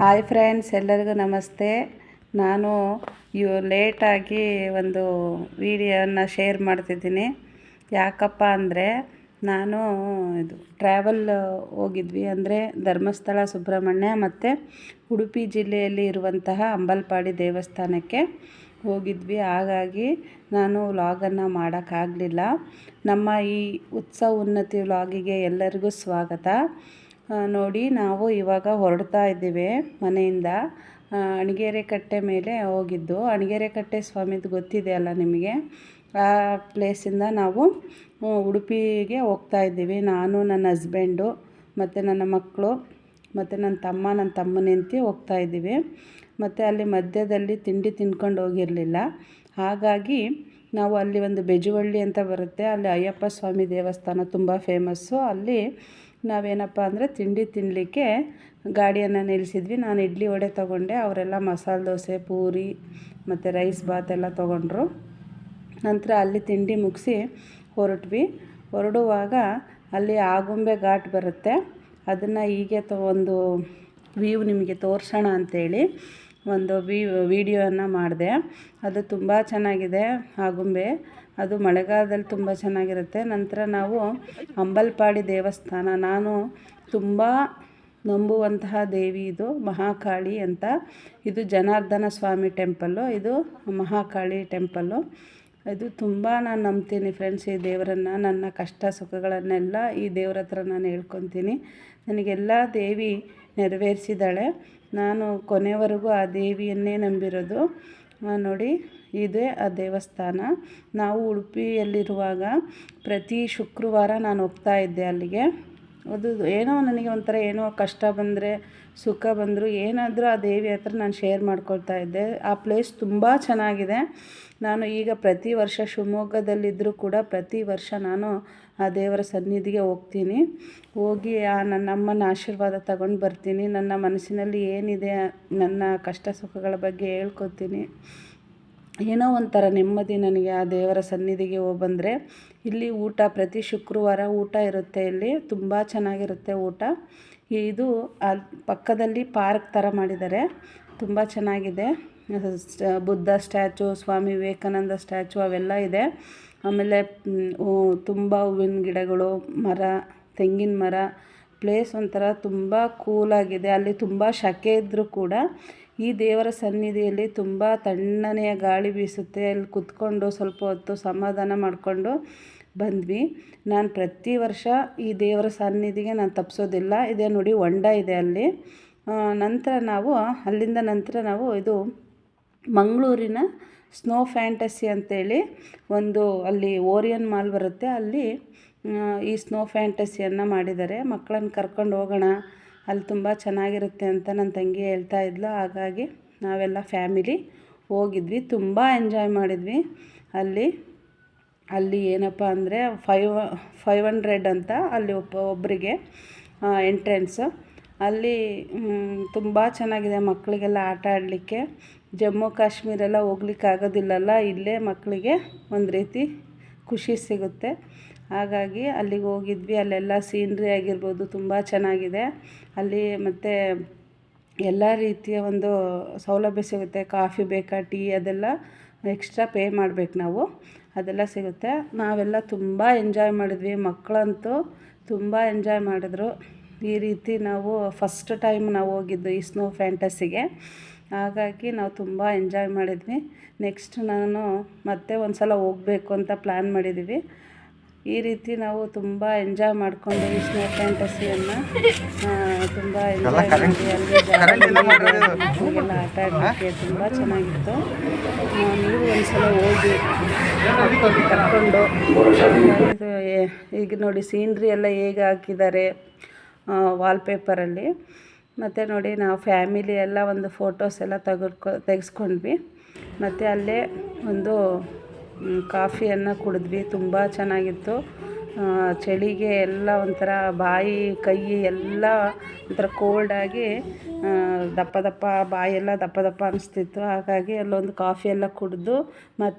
Hi friends, ಎಲ್ಲರಿಗೂ ನಮಸ್ತೆ. ನಾನು ಇವು ಲೇಟಾಗಿ ಒಂದು ವಿಡಿಯೋನ ಶೇರ್ ಮಾಡ್ತಿದ್ದೀನಿ. ಯಾಕಪ್ಪ ಅಂದರೆ ನಾನು ಇದು ಟ್ರಾವೆಲ್ ಹೋಗಿದ್ವಿ ಅಂದರೆ ಧರ್ಮಸ್ಥಳ, ಸುಬ್ರಹ್ಮಣ್ಯ ಮತ್ತು ಉಡುಪಿ ಜಿಲ್ಲೆಯಲ್ಲಿ ಇರುವಂತಹ ಅಂಬಲ್ಪಾಡಿ ದೇವಸ್ಥಾನಕ್ಕೆ ಹೋಗಿದ್ವಿ. ಹಾಗಾಗಿ ನಾನು ವ್ಲಾಗನ್ನು ಮಾಡೋಕ್ಕಾಗಲಿಲ್ಲ. ನಮ್ಮ ಈ ಉತ್ಸವ ಉನ್ನತಿ ವ್ಲಾಗಿಗೆ ಎಲ್ಲರಿಗೂ ಸ್ವಾಗತ. ನೋಡಿ, ನಾವು ಇವಾಗ ಹೊರಡ್ತಾ ಇದ್ದೀವಿ ಮನೆಯಿಂದ. ಅಣಿಗೇರೆ ಕಟ್ಟೆ ಮೇಲೆ ಹೋಗಿದ್ದು. ಅಣಿಗೇರೆ ಕಟ್ಟೆ ಸ್ವಾಮಿದು ಗೊತ್ತಿದೆ ಅಲ್ಲ ನಿಮಗೆ? ಆ ಪ್ಲೇಸಿಂದ ನಾವು ಉಡುಪಿಗೆ ಹೋಗ್ತಾ ಇದ್ದೀವಿ. ನಾನು, ನನ್ನ ಹಸ್ಬೆಂಡು ಮತ್ತು ನನ್ನ ಮಕ್ಕಳು ಮತ್ತು ನನ್ನ ತಮ್ಮ, ನನ್ನ ತಮ್ಮನ ಹೋಗ್ತಾ ಇದ್ದೀವಿ. ಮತ್ತು ಅಲ್ಲಿ ಮಧ್ಯದಲ್ಲಿ ತಿಂಡಿ ತಿನ್ಕೊಂಡು ಹೋಗಿರಲಿಲ್ಲ. ಹಾಗಾಗಿ ನಾವು ಅಲ್ಲಿ ಒಂದು ಬೆಜುವಳ್ಳಿ ಅಂತ ಬರುತ್ತೆ. ಅಲ್ಲಿ ಅಯ್ಯಪ್ಪ ಸ್ವಾಮಿ ದೇವಸ್ಥಾನ ತುಂಬ ಫೇಮಸ್ಸು ಅಲ್ಲಿ ನಾವೇನಪ್ಪ ಅಂದರೆ ತಿಂಡಿ ತಿನ್ನಲಿಕ್ಕೆ ಗಾಡಿಯನ್ನು ನಿಲ್ಲಿಸಿದ್ವಿ. ನಾನು ಇಡ್ಲಿ ವಡೆ ತೊಗೊಂಡೆ. ಅವರೆಲ್ಲ ಮಸಾಲೆ ದೋಸೆ, ಪೂರಿ, ಮತ್ತು ರೈಸ್ ಬಾತ್ ಎಲ್ಲ ತೊಗೊಂಡ್ರು. ನಂತರ ಅಲ್ಲಿ ತಿಂಡಿ ಮುಗಿಸಿ ಹೊರಟ್ವಿ. ಹೊರಡುವಾಗ ಅಲ್ಲಿ ಆಗುಂಬೆ ಘಾಟ್ ಬರುತ್ತೆ. ಅದನ್ನು ಹೀಗೆ ತೊ, ಒಂದು ವ್ಯೂ ನಿಮಗೆ ತೋರಿಸೋಣ ಅಂಥೇಳಿ ಒಂದು ವಿ ವಿಡಿಯೋನ ಮಾಡಿದೆ. ಅದು ತುಂಬ ಚೆನ್ನಾಗಿದೆ ಆಗುಂಬೆ ಅದು ಮಳೆಗಾಲದಲ್ಲಿ ತುಂಬ ಚೆನ್ನಾಗಿರುತ್ತೆ. ನಂತರ ನಾವು ಅಂಬಲ್ಪಾಡಿ ದೇವಸ್ಥಾನ. ನಾನು ತುಂಬ ನಂಬುವಂತಹ ದೇವಿ ಇದು, ಮಹಾಕಾಳಿ ಅಂತ. ಇದು ಜನಾರ್ದನ ಸ್ವಾಮಿ ಟೆಂಪಲ್ಲು. ಇದು ಮಹಾಕಾಳಿ ಟೆಂಪಲ್ಲು. ಇದು ತುಂಬ ನಾನು ನಂಬ್ತೀನಿ ಫ್ರೆಂಡ್ಸ್ ಈ ದೇವರನ್ನು, ನನ್ನ ಕಷ್ಟ ಸುಖಗಳನ್ನೆಲ್ಲ ಈ ದೇವ್ರ ಹತ್ರ ನಾನು ಹೇಳ್ಕೊತೀನಿ. ನನಗೆಲ್ಲ ದೇವಿ ನೆರವೇರಿಸಿದ್ದಾಳೆ. ನಾನು ಕೊನೆವರೆಗೂ ಆ ದೇವಿಯನ್ನೇ ನಂಬಿರೋದು. ನೋಡಿ ಇದೇ ಆ ದೇವಸ್ಥಾನ. ನಾವು ಉಡುಪಿಯಲ್ಲಿರುವಾಗ ಪ್ರತಿ ಶುಕ್ರವಾರ ನಾನು ಹೋಗ್ತಾ ಇದ್ದೆ ಅಲ್ಲಿಗೆ. ಅದು ಏನೋ ನನಗೆ ಒಂಥರ ಏನೋ ಕಷ್ಟ ಬಂದರೆ, ಸುಖ ಬಂದರೂ ಏನಾದರೂ ಆ ದೇವಿ ಹತ್ರ ನಾನು ಶೇರ್ ಮಾಡ್ಕೊಳ್ತಾ ಇದ್ದೆ. ಆ ಪ್ಲೇಸ್ ತುಂಬ ಚೆನ್ನಾಗಿದೆ. ನಾನು ಈಗ ಪ್ರತಿ ವರ್ಷ ಶಿವಮೊಗ್ಗದಲ್ಲಿದ್ದರೂ ಕೂಡ ಪ್ರತಿ ವರ್ಷ ನಾನು ಆ ದೇವರ ಸನ್ನಿಧಿಗೆ ಹೋಗ್ತೀನಿ. ಹೋಗಿ ಆ ನನ್ನ ಅಮ್ಮನ ಆಶೀರ್ವಾದ ತಗೊಂಡು ಬರ್ತೀನಿ. ನನ್ನ ಮನಸ್ಸಿನಲ್ಲಿ ಏನಿದೆ, ನನ್ನ ಕಷ್ಟ ಸುಖಗಳ ಬಗ್ಗೆ ಹೇಳ್ಕೊತೀನಿ. ಏನೋ ಒಂಥರ ನೆಮ್ಮದಿ ನನಗೆ ಆ ದೇವರ ಸನ್ನಿಧಿಗೆ ಹೋಗಿ ಬಂದರೆ ಇಲ್ಲಿ ಊಟ ಪ್ರತಿ ಶುಕ್ರವಾರ ಊಟ ಇರುತ್ತೆ ಇಲ್ಲಿ, ತುಂಬ ಚೆನ್ನಾಗಿರುತ್ತೆ ಊಟ. ಇದು ಅಲ್ಲಿ ಪಕ್ಕದಲ್ಲಿ ಪಾರ್ಕ್ ಥರ ಮಾಡಿದ್ದಾರೆ, ತುಂಬ ಚೆನ್ನಾಗಿದೆ. ಬುದ್ಧ ಸ್ಟ್ಯಾಚು, ಸ್ವಾಮಿ ವಿವೇಕಾನಂದ ಸ್ಟ್ಯಾಚು ಅವೆಲ್ಲ ಇದೆ. ಆಮೇಲೆ ತುಂಬ ಹೂವಿನ ಗಿಡಗಳು, ಮರ, ತೆಂಗಿನ ಮರ ಪ್ಲೇಸ್ ಒಂಥರ ತುಂಬ ಕೂಲಾಗಿದೆ ಅಲ್ಲಿ ತುಂಬ ಸೆಕೆ ಇದ್ದರೂ ಕೂಡ ಈ ದೇವರ ಸನ್ನಿಧಿಯಲ್ಲಿ ತುಂಬ ತಣ್ಣನೆಯ ಗಾಳಿ ಬೀಸುತ್ತೆ. ಅಲ್ಲಿ ಕುತ್ಕೊಂಡು ಸ್ವಲ್ಪ ಹೊತ್ತು ಸಮಾಧಾನ ಮಾಡಿಕೊಂಡು ಬಂದ್ವಿ. ನಾನು ಪ್ರತಿ ವರ್ಷ ಈ ದೇವರ ಸನ್ನಿಧಿಗೆ ನಾನು ತಪ್ಪಿಸೋದಿಲ್ಲ ಇದೇ ನೋಡಿ ಹೊಂಡ ಇದೆ ಅಲ್ಲಿ. ನಂತರ ನಾವು, ಅಲ್ಲಿಂದ ನಂತರ ನಾವು ಇದು ಮಂಗಳೂರಿನ ಸ್ನೋ ಫ್ಯಾಂಟಸಿ ಅಂತೇಳಿ ಒಂದು ಅಲ್ಲಿ ಓರಿಯನ್ ಮಾಲ್ ಬರುತ್ತೆ. ಅಲ್ಲಿ ಈ ಸ್ನೋ ಫ್ಯಾಂಟಸಿಯನ್ನು ಮಾಡಿದ್ದಾರೆ. ಮಕ್ಕಳನ್ನ ಕರ್ಕೊಂಡು ಹೋಗೋಣ, ಅಲ್ಲಿ ತುಂಬ ಚೆನ್ನಾಗಿರುತ್ತೆ ಅಂತ ನನ್ನ ತಂಗಿ ಹೇಳ್ತಾ ಇದ್ಲು. ಹಾಗಾಗಿ ನಾವೆಲ್ಲ ಫ್ಯಾಮಿಲಿ ಹೋಗಿದ್ವಿ. ತುಂಬ ಎಂಜಾಯ್ ಮಾಡಿದ್ವಿ. ಅಲ್ಲಿ ಅಲ್ಲಿ ಏನಪ್ಪ ಅಂದರೆ ಫೈವ್ ಫೈವ್ ಹಂಡ್ರೆಡ್ ಅಂತ ಅಲ್ಲಿ ಒಬ್ಬ ಒಬ್ಬರಿಗೆ ಎಂಟ್ರೆನ್ಸು ಅಲ್ಲಿ ತುಂಬ ಚೆನ್ನಾಗಿದೆ ಮಕ್ಕಳಿಗೆಲ್ಲ ಆಟ ಆಡಲಿಕ್ಕೆ. ಜಮ್ಮು ಕಾಶ್ಮೀರೆಲ್ಲ ಹೋಗ್ಲಿಕ್ಕೆ ಆಗೋದಿಲ್ಲಲ್ಲ ಇಲ್ಲೇ ಮಕ್ಕಳಿಗೆ ಒಂದು ರೀತಿ ಖುಷಿ ಸಿಗುತ್ತೆ. ಹಾಗಾಗಿ ಅಲ್ಲಿಗೆ ಹೋಗಿದ್ವಿ. ಅಲ್ಲೆಲ್ಲ ಸೀನ್ರಿ ಆಗಿರ್ಬೋದು, ತುಂಬ ಚೆನ್ನಾಗಿದೆ. ಅಲ್ಲಿ ಮತ್ತು ಎಲ್ಲ ರೀತಿಯ ಒಂದು ಸೌಲಭ್ಯ ಸಿಗುತ್ತೆ. ಕಾಫಿ ಬೇಕಾ, ಟೀ ಅದೆಲ್ಲ ಎಕ್ಸ್ಟ್ರಾ ಪೇ ಮಾಡ್ಬೇಕು ನಾವು. ಅದೆಲ್ಲ ಸಿಗುತ್ತೆ. ನಾವೆಲ್ಲ ತುಂಬ ಎಂಜಾಯ್ ಮಾಡಿದ್ವಿ. ಮಕ್ಕಳಂತೂ ತುಂಬ ಎಂಜಾಯ್ ಮಾಡಿದ್ರು. ಈ ರೀತಿ ನಾವು ಫಸ್ಟ್ ಟೈಮ್ ನಾವು ಹೋಗಿದ್ದು ಈ ಸ್ನೋ ಫ್ಯಾಂಟಸಿಗೆ. ಹಾಗಾಗಿ ನಾವು ತುಂಬ ಎಂಜಾಯ್ ಮಾಡಿದ್ವಿ. ನೆಕ್ಸ್ಟ್ ನಾನು ಮತ್ತೆ ಒಂದು ಸಲ ಹೋಗಬೇಕು ಅಂತ ಪ್ಲ್ಯಾನ್ ಮಾಡಿದ್ದೀವಿ ಈ ರೀತಿ ನಾವು ತುಂಬ ಎಂಜಾಯ್ ಮಾಡಿಕೊಂಡು ಈ ಸ್ನೋ ಫ್ಯಾಂಟಸಿಯನ್ನು ತುಂಬ ಎಂಜಾಯ್ ಮಾಡಿ ಅಲ್ಲಿ ಜಾಗದಲ್ಲಿ ಆಟ ಆಡೋಕ್ಕೆ ತುಂಬ ಚೆನ್ನಾಗಿತ್ತು. ನೀವು ಒಂದು ಸಲ ಹೋಗಿ ಕರ್ಕೊಂಡು ಇದು ಈಗ ನೋಡಿ ಸೀನ್ರಿ ಎಲ್ಲ ಹೇಗೆ ಹಾಕಿದ್ದಾರೆ ವಾಲ್ಪೇಪರಲ್ಲಿ ಮತ್ತು ನೋಡಿ ನಾವು ಫ್ಯಾಮಿಲಿ ಎಲ್ಲ ಒಂದು ಫೋಟೋಸ್ ಎಲ್ಲ ತೆಗೆದ್ಕೊ, ತೆಗೆಸ್ಕೊಂಡ್ವಿ. ಮತ್ತು ಅಲ್ಲೇ ಒಂದು ಕಾಫಿಯನ್ನು ಕುಡಿದ್ವಿ. ತುಂಬ ಚೆನ್ನಾಗಿತ್ತು. ಚಳಿಗೆ ಎಲ್ಲ ಒಂಥರ ಬಾಯಿ, ಕೈ ಎಲ್ಲ ಒಂಥರ ಕೋಲ್ಡಾಗಿ ದಪ್ಪ ದಪ್ಪ, ಬಾಯೆಲ್ಲ ದಪ್ಪ ದಪ್ಪ ಅನಿಸ್ತಿತ್ತು. ಹಾಗಾಗಿ ಅಲ್ಲೊಂದು ಕಾಫಿ ಎಲ್ಲ ಕುಡಿದು ಮತ್ತು